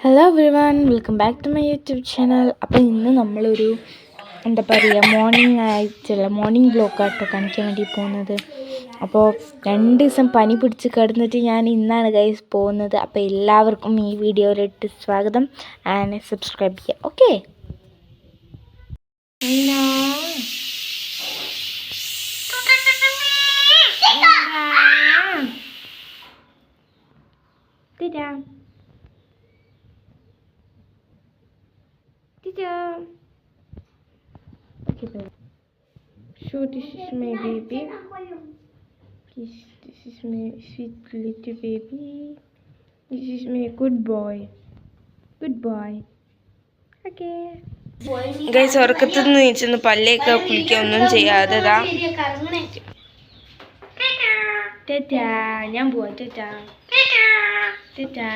Hello everyone welcome back to my YouTube channel അപ്പോൾ ഇന്ന് നമ്മളൊരു എന്താ പറയുക മോർണിംഗ് ആയിട്ടുള്ള മോർണിംഗ് ബ്ലോക്കാട്ടോ കാണിക്കാൻ വേണ്ടി പോകുന്നത്. അപ്പോൾ രണ്ട് ദിവസം പനി പിടിച്ച് കിടന്നിട്ട് ഞാൻ ഇന്നാണ് ഗൈസ് പോകുന്നത്. അപ്പോൾ എല്ലാവർക്കും ഈ വീഡിയോയിലിട്ട് സ്വാഗതം. ആൻഡ് സബ്സ്ക്രൈബ് ചെയ്യുക ഓക്കെ തരാം Teacher. Okay, babe. So this is my baby. This, this is my sweet little baby. This is my good boy. Good boy. Okay. Guys ഉറക്കത്തിൽ നിന്ന് നീച്ചൊന്ന് പല്ലേക്ക് കുളിക്കുക ഒന്നും ചെയ്യാതെ ഞാൻ പോവാ ടാറ്റാ ടാറ്റാ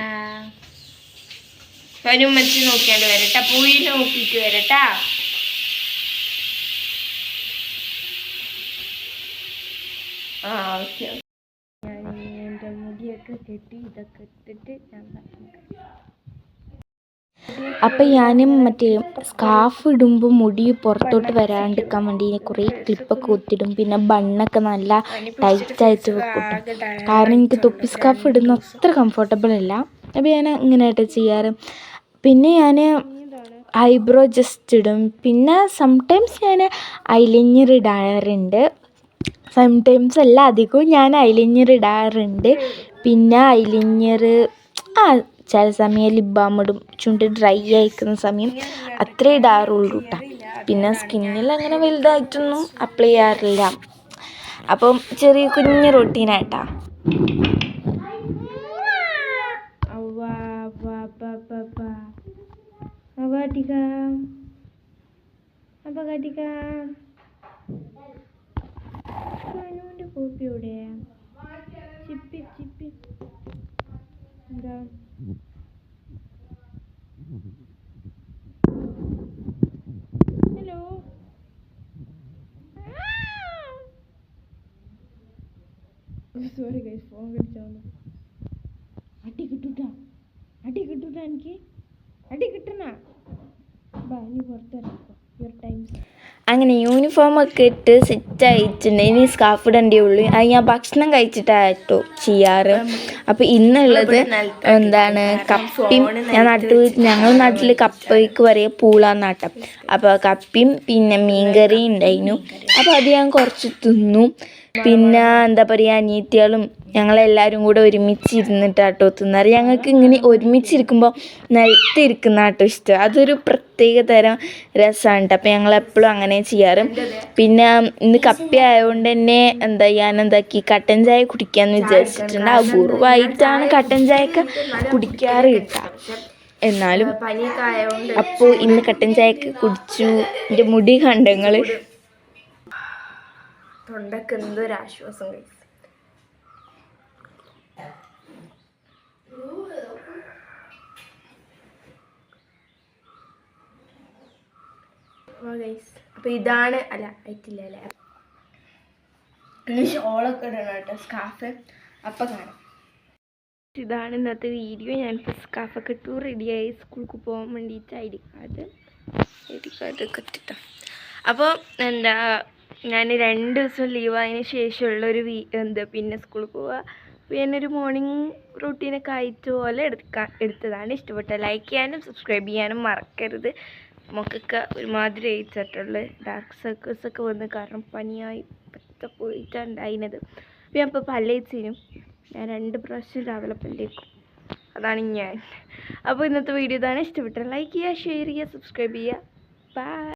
വെച്ച് നോക്കിയാണ്ട് വരട്ടെ പോയി നോക്കിയിട്ട് വരട്ടാ. ആ ഓക്കെ ഞാൻ എന്റെ മുടിയൊക്കെ കെട്ടി ഇതൊക്കെ ഇട്ടിട്ട് ഞാൻ അപ്പം ഞാനും മറ്റേ സ്കാർഫ് ഇടുമ്പോൾ മുടി പുറത്തോട്ട് വരാണ്ടിരിക്കാൻ വേണ്ടി കുറേ ക്ലിപ്പൊക്കെ ഒത്തിടും. പിന്നെ ബണ്ണൊക്കെ നല്ല ടൈറ്റായിട്ട് വെക്കും കാരണം എനിക്ക് തൊപ്പി സ്കാർഫ് ഇടുന്ന അത്ര കംഫർട്ടബിൾ അല്ല അപ്പോൾ ഞാൻ ഇങ്ങനെയായിട്ട് ചെയ്യാറ്. പിന്നെ ഞാൻ ഐബ്രോ ജസ്റ്റ് ഇടും. പിന്നെ സംടൈംസ് ഞാൻ ഐലിഞ്ഞർ ഇടാറുണ്ട്. സംടൈംസ് അല്ല അധികവും ഞാൻ ഐലിഞ്ഞർ ഇടാറുണ്ട്. പിന്നെ ഐലിഞ്ഞർ ആ ചില സമയം ലിബാം ഇടും. ചുണ്ട് ഡ്രൈ ആയിക്കുന്ന സമയം അത്രേ ഇടാറുള്ളൂ കേട്ടോ പിന്നെ സ്കിന്നിൽ അങ്ങനെ വലുതായിട്ടൊന്നും അപ്ലൈ ചെയ്യാറില്ല. അപ്പം ചെറിയ കുഞ്ഞ് റൊട്ടീനായിട്ടാ അവാട്ടിക അപകാട്ടിക അനുവിന്റെ കോപ്പി എവിടെ? ചിപ്പി ചിപ്പി. എന്താ? ഹലോ? സോറി ഗൈസ് ഫോൺ അടി കിട്ടൂട്ടാ. അടി കിട്ടൂട്ടാ എനിക്ക്. അടി കിട്ടണ ബാ ഇനി പുറത്തിറങ്ങിക്കോ യുവർ ടൈം അങ്ങനെ യൂണിഫോമൊക്കെ ഇട്ട് സെറ്റ് അയച്ചിട്ടുണ്ട് ഇനി സ്കാർഫ് ഇടേണ്ടേ ഉള്ളൂ. അത് ഞാൻ ഭക്ഷണം കഴിച്ചിട്ടായിട്ടോ ചെയ്യാറ്. അപ്പൊ ഇന്നുള്ളത് എന്താണ് കപ്പിയും ഞാൻ നാട്ടിൽ ഞങ്ങൾ നാട്ടിൽ കപ്പയ്ക്ക് പറയുക പൂളാന്നാട്ടം അപ്പോൾ കപ്പിയും പിന്നെ മീൻകറിയും ഉണ്ടായിരുന്നു. അപ്പോൾ അത് ഞാൻ കുറച്ച് തിന്നു. പിന്നെ എന്താ പറയുക അനിയത്തികളും ഞങ്ങളെല്ലാവരും കൂടെ ഒരുമിച്ച് കേട്ടോ തിന്നാറ്. ഞങ്ങൾക്ക് ഇങ്ങനെ ഒരുമിച്ചിരിക്കുമ്പോൾ നിലത്തിരിക്കുന്ന ആട്ടോ ഇഷ്ടം. അതൊരു പ്രത്യേക തരം രസമാണ് കേട്ടോ അപ്പോൾ ഞങ്ങളെപ്പോഴും അങ്ങനെ ചെയ്യാറ്. പിന്നെ ഇന്ന് കപ്പി ആയതുകൊണ്ട് തന്നെ എന്താ ഞാൻ എന്താക്കി കട്ടൻ ചായ കുടിക്കാമെന്ന് വിചാരിച്ചിട്ടുണ്ട്. അപൂർവമായിട്ടാണ് കട്ടൻ ചായയൊക്കെ കുടിക്കാറ് കേട്ടോ. എന്നാലും അപ്പോൾ ഇന്ന് കട്ടൻ ചായയൊക്കെ കുടിച്ചു. എന്റെ മുടി കണ്ടങ്ങൾ തൊണ്ടക്ക് എന്തൊരാശ്വാസം കഴിച്ചു അപ്പോൾ ഇതാണ് അല്ല ആയിട്ടില്ല അല്ലേ? ഷോളൊക്കെ ഇടണം കേട്ടോ സ്കാഫ് അപ്പം കാണാം. ഇതാണ് ഇന്നത്തെ വീഡിയോ ഞാൻ സ്കാഫൊക്കെ ഇട്ടു റെഡിയായി സ്കൂൾക്ക് പോകാൻ വേണ്ടിയിട്ട് I D card I D card ഒക്കെ അപ്പോൾ എന്താ ഞാൻ രണ്ട് ദിവസം ലീവ് ആയതിന് ശേഷമുള്ളൊരു വീ എന്ത് പിന്നെ സ്കൂളിൽ പോവുക പിന്നെ ഒരു മോർണിംഗ് റൂട്ടീനൊക്കെ ആയിട്ട് പോലെ എടുക്കാൻ എടുത്തതാണ് ഇഷ്ടപ്പെട്ട ലൈക്ക് ചെയ്യാനും സബ്സ്ക്രൈബ് ചെയ്യാനും മറക്കരുത്. നമുക്കൊക്കെ ഒരുമാതിരി അയച്ചിട്ടുള്ളത് ഡാർക്ക് സർക്കിൾസ് ഒക്കെ വന്ന് കാരണം പനിയായി പറ്റ അപ്പോൾ ഞാൻ ഇപ്പോൾ പല്ലേച്ചിനും ഞാൻ രണ്ട് പ്രാവശ്യം രാവിലെ പല്ലേക്കും അതാണ് ഞാൻ. അപ്പോൾ ഇന്നത്തെ വീഡിയോ ഇതാണ് ഇഷ്ടപ്പെട്ടത്. ലൈക്ക് ചെയ്യുക ഷെയർ ചെയ്യുക സബ്സ്ക്രൈബ് ചെയ്യുക. ബൈ